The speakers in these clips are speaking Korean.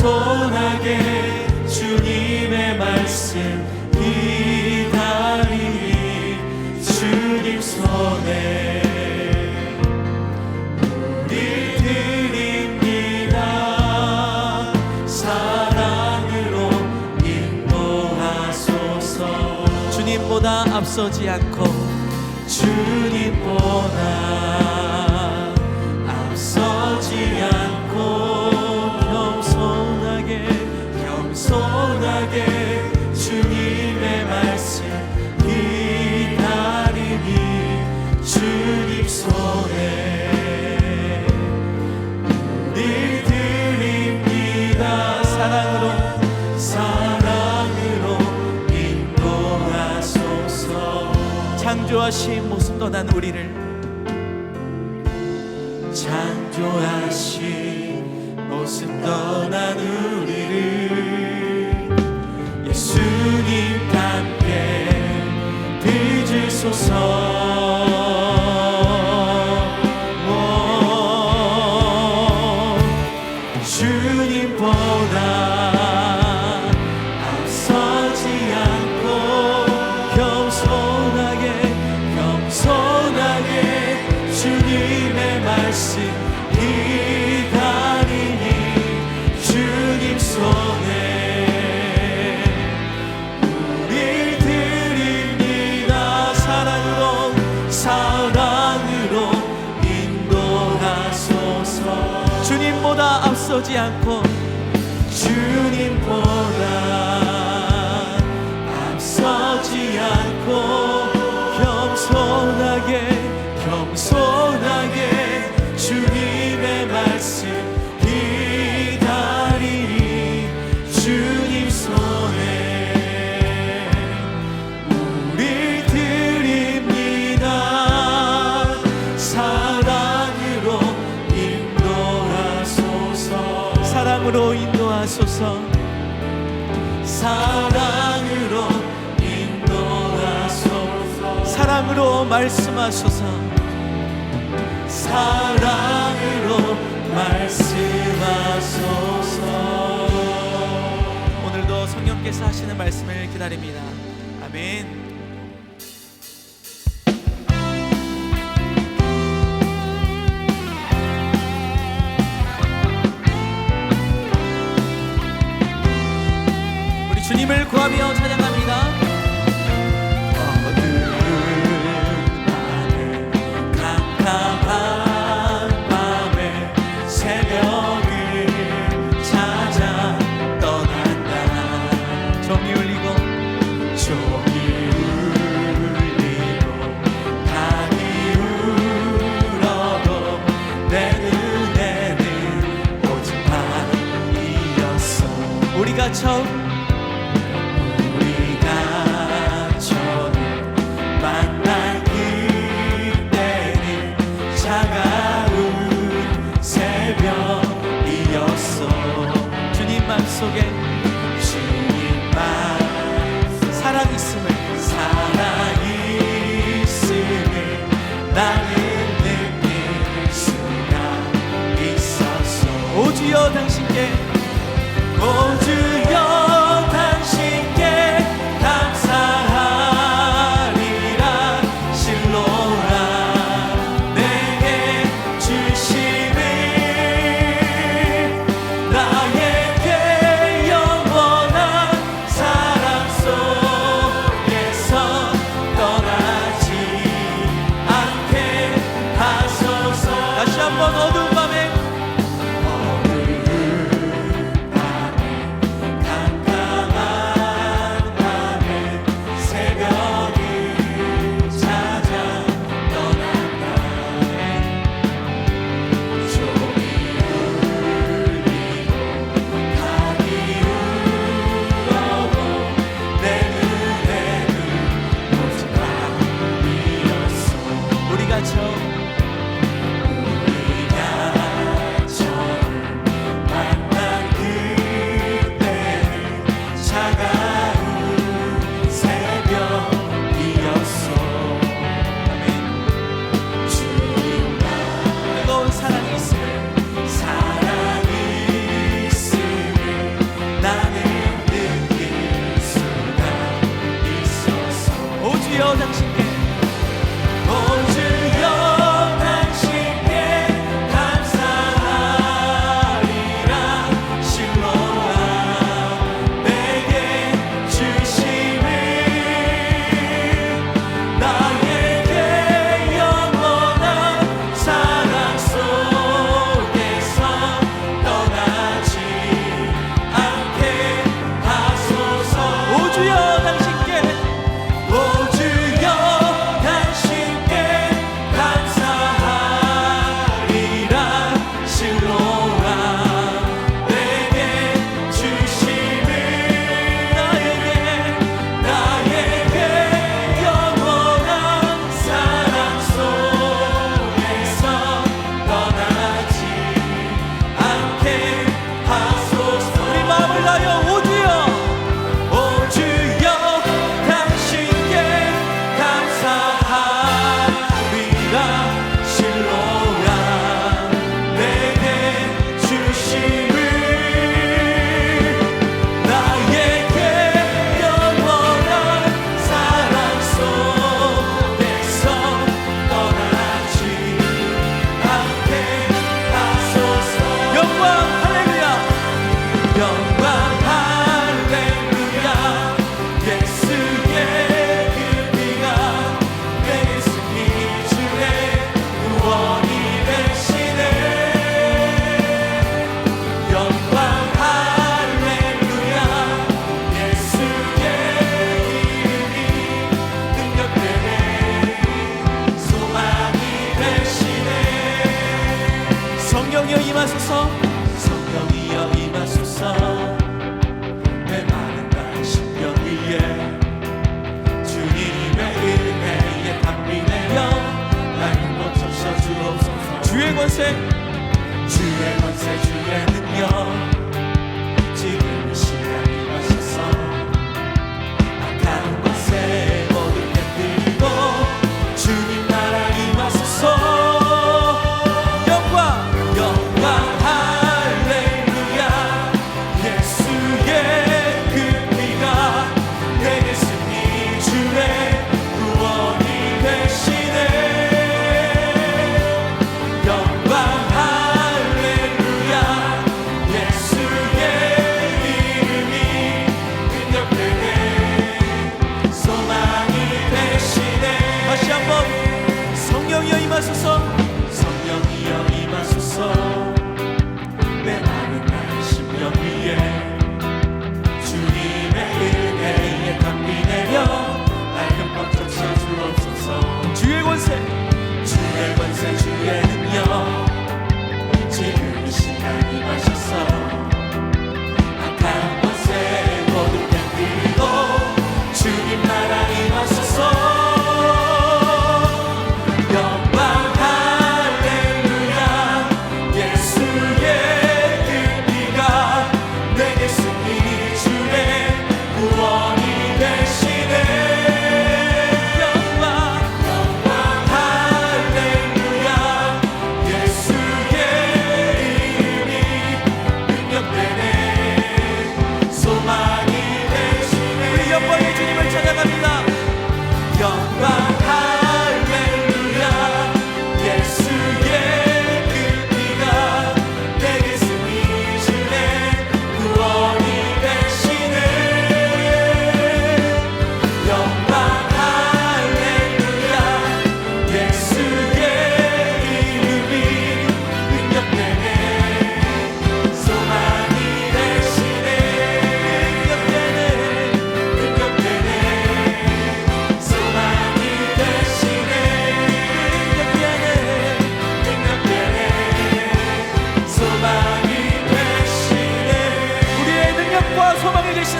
겸손하게 주님의 말씀 기다리니 주님 손에 우리 드립니다. 사랑으로 인도하소서. 주님보다 앞서지 않고 주님보다 창조하신 모습 떠난 우리를. 창조하신 모습 떠난 우리를. 예수님 함께 빚을 소서 보지 않고 주님보다. 말씀하셔서. 사랑으로 말씀하소서. 오늘도 성령께서 하시는 말씀을 기다립니다. 아멘. 주님을 구하며 우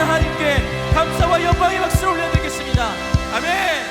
하나님께 감사와 영광의 박수를 올려드리겠습니다. 아멘.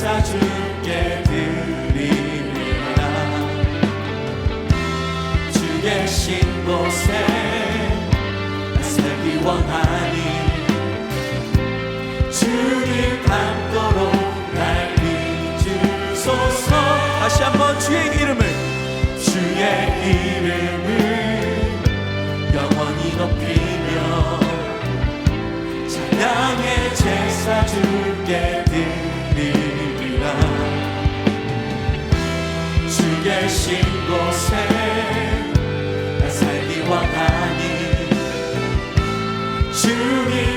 감사 주께 드리리라 주의 신곳에 살기 원하니. 주를 닮도록 날 믿으소서. 다시 한번 주의 이름을. 주의 이름을 영원히 높이며 찬양의 제사 주께 계신 곳에 나 살기 원하니 주님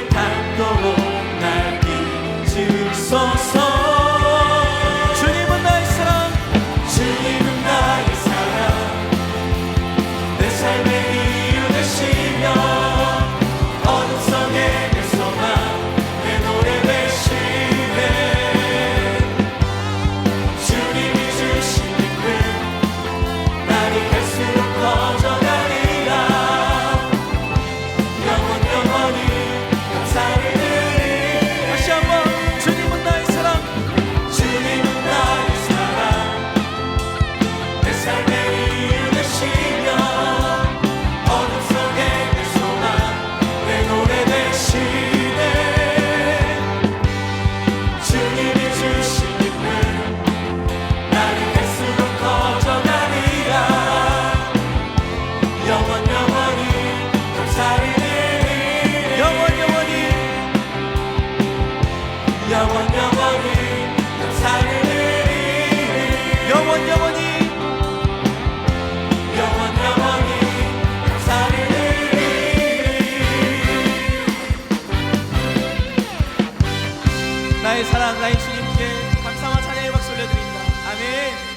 나의 사랑, 나의 주님께 감사와 찬양의 박수 올려드립니다. 아멘.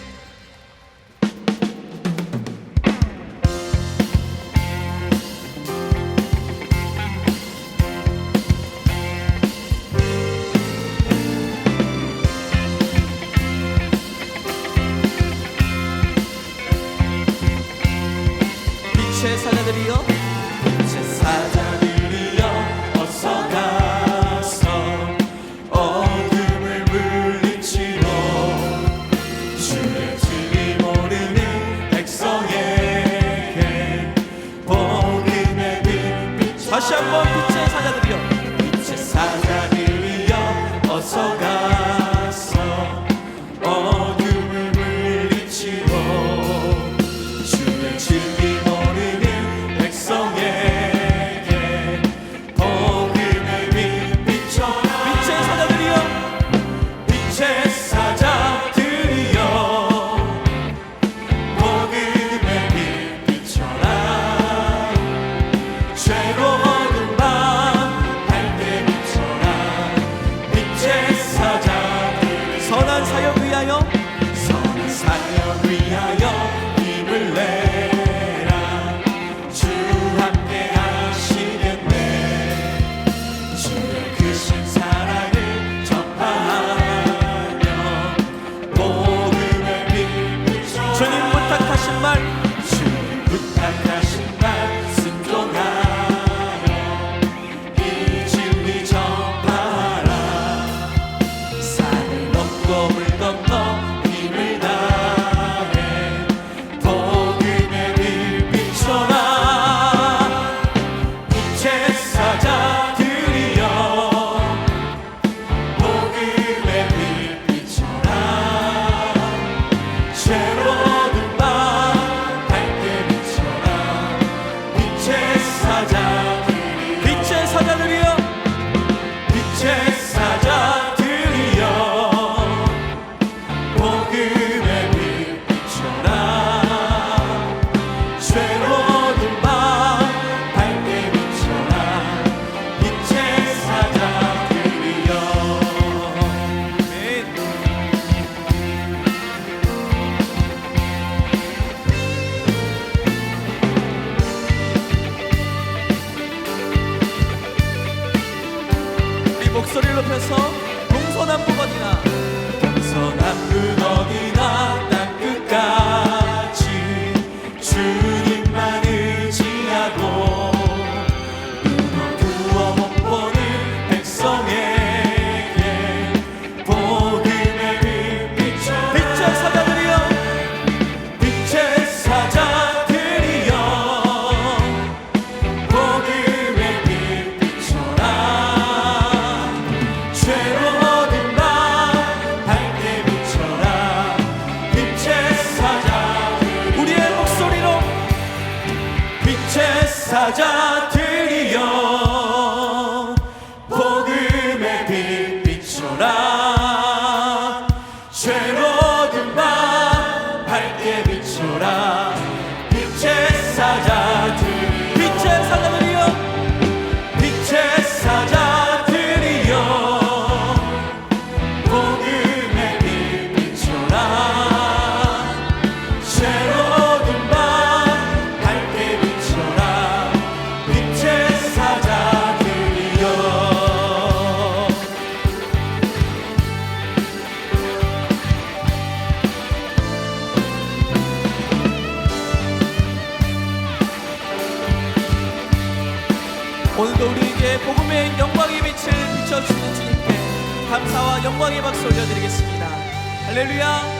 Microsoft. 올려드리겠습니다. 할렐루야.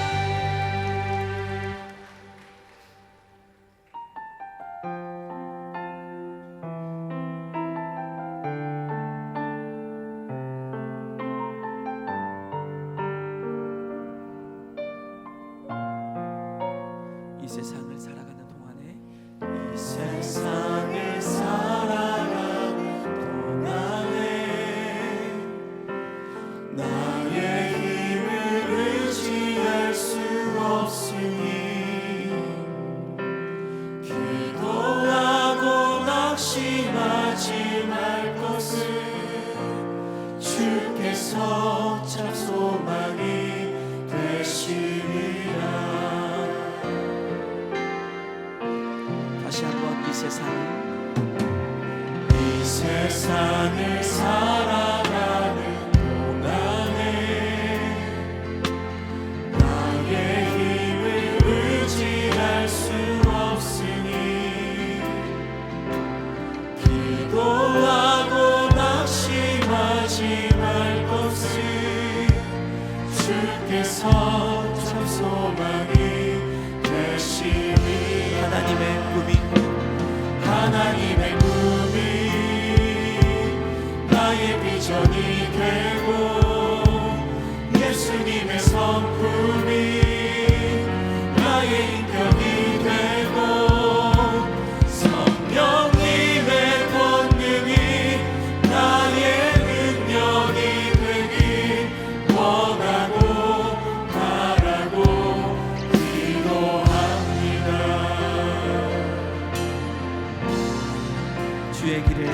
주의 길을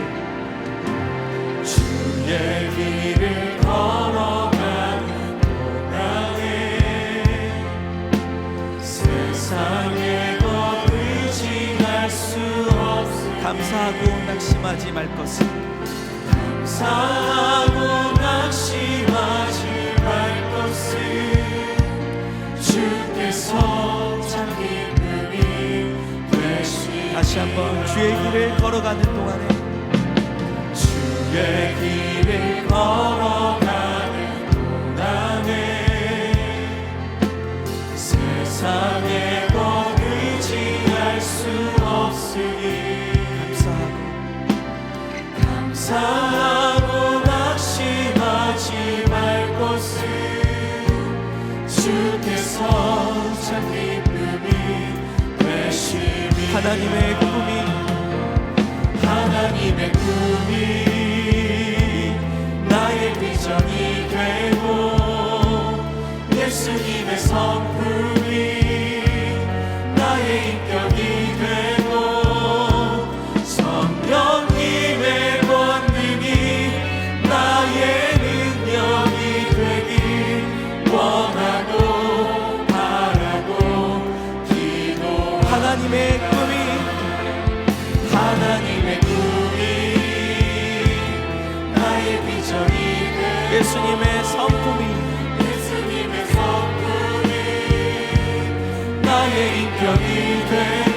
주의 길을 걸어 감사하고 낙심하지 말 것을 감사하고 낙심하지 말 것을 주께서 참 기쁨이 되시 다시 한번 주의 길을 걸어가는 동안에 주의 길을 걸어가는 동안에 세상에 거기지 말 것을 되시니 하나님의 꿈이 하나님의 예수님의 성 인격이 되